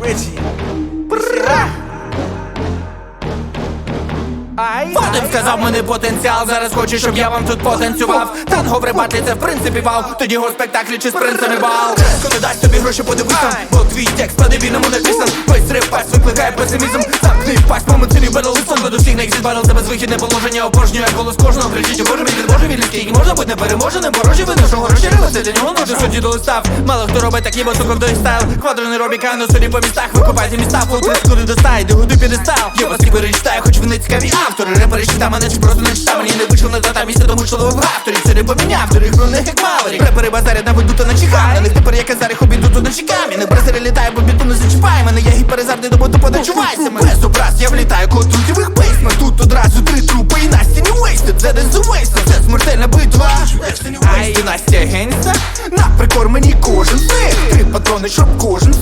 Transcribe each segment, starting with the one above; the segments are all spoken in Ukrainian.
Ричі. Richie. Вадим сказав мене потенціал, зараз хоче, щоб я вам тут потанцював. Танго в ребатлі це в принципі вау. Тоді го спектаклі чи з принцами бал. Коли дасть тобі гроші, подивися, бо твій текст по-дебільному написан. Весь репасть викликає песимізм. Замкни пасть, повноцінний батл сон до всіх на ексіт батл, це безвихідне положення обожнює голос кожного. Кричить, о боже мій від боже від скільки можна бути непереможеним, ворожі вини, що гроші риба, це для нього ноже судді долистав. Мало хто робить так, ніби сука вдой стайл. Квадро не робить кайно собі по містах, викупайте міста, фултри скуди достай, де гуди підестал. Я вас перечитаю, хоч вони цікаві автори. Репери чита мене чи просто не чита, мені не вийшло на дата місця, тому що ловив авторів. Це не поміняв, доріг про них як мавері. Репери базарять на виду, то на чихав. На них тепер я казарих обіду, то на чекам. Я не брезері літаю, бо боду. Без образ я влітаю, код трутівих бейсмент. Тут одразу три трупи і на стіні wasted. Це не зувейста, це смертельна битва. Ай, Настя Генста, на прикор мені кожен з них. Три патрони, щоб кожен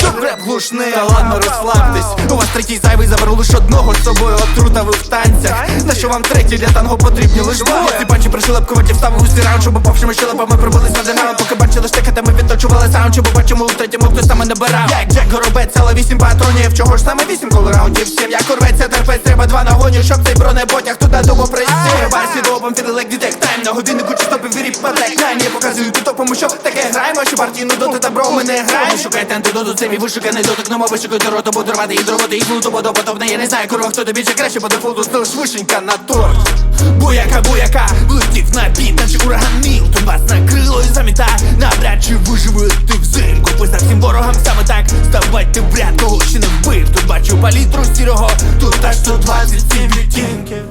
цук, реп глушний. Та ладно, розслабтесь. У вас третій зайвий заберу лиш одного з собою отрута ви в танцях. На що вам третій для танго потрібні лиш двоє? Ці панчі пришелепкуваті вставив усі раунд, щоб попавшими щелепами прибулись на деграун. Поки бачили відточували саунд, щоб побачимо у третьому хтось саме не берав. Як Джек Горобець, але вісім патронів. Чого ж саме вісім, коли раундів сім? Як корветься терпець, треба два нагоні, щоб цей бронепотяг туди думу присів. Барсі добом фіделек дітек тайм на годиннику чи стопив віріп паблек Найн я показую тут тому що таке граємо, що партійну доту та бро ми не граємо. Шукайте антидоту, це мій вишуканий дотик, но мови шукайте роту, буду рвати і дровати і флуту, бо допотовне я не знаю, курва, хто тобі чи краще по дефолту стилиш вишенька на торт. Буяка, буяка, влетів на біт, наче ураган Мілтон Чи виживете взимку? Писав всім ворогам саме так. Ставайте в ряд, кого ще не вбив. Тут бачу палітру сірого, тут аж 127 відтінків